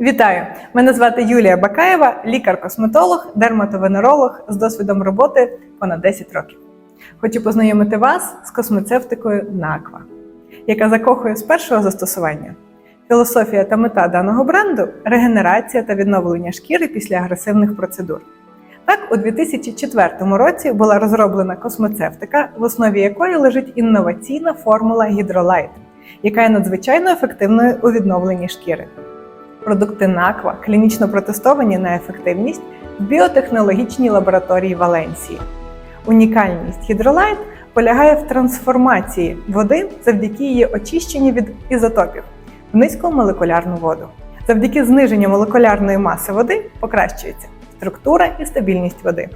Вітаю! Мене звати Юлія Бакаєва, лікар-косметолог, дерматовенеролог з досвідом роботи понад 10 років. Хочу познайомити вас з космецевтикою Наква, яка закохує з першого застосування. Філософія та мета даного бренду регенерація та відновлення шкіри після агресивних процедур. Так, у 2004 році була розроблена космецевтика, в основі якої лежить інноваційна формула Гідролайт, яка є надзвичайно ефективною у відновленні шкіри. Продукти Наква клінічно протестовані на ефективність в біотехнологічній лабораторії Валенсії. Унікальність Hydrolite полягає в трансформації води завдяки її очищенню від ізотопів в низькомолекулярну воду. Завдяки зниженню молекулярної маси води покращується структура і стабільність води,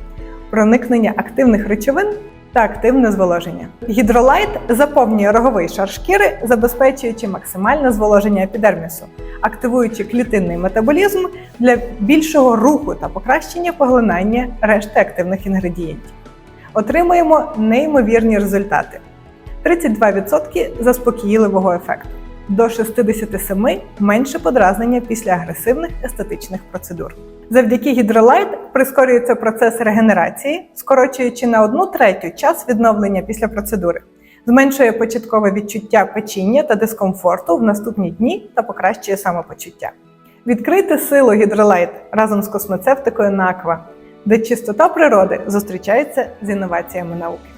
проникнення активних речовин та активне зволоження. Гідролайт заповнює роговий шар шкіри, забезпечуючи максимальне зволоження епідермісу, активуючи клітинний метаболізм для більшого руху та покращення поглинання решти активних інгредієнтів. Отримуємо неймовірні результати: 32% заспокійливого ефекту, до 67 менше подразнення після агресивних естетичних процедур. Завдяки гідролайт прискорюється процес регенерації, скорочуючи на одну третю час відновлення після процедури, зменшує початкове відчуття печіння та дискомфорту в наступні дні та покращує самопочуття. Відкрийте силу гідролайт разом з космецевтикою Аква, де чистота природи зустрічається з інноваціями науки.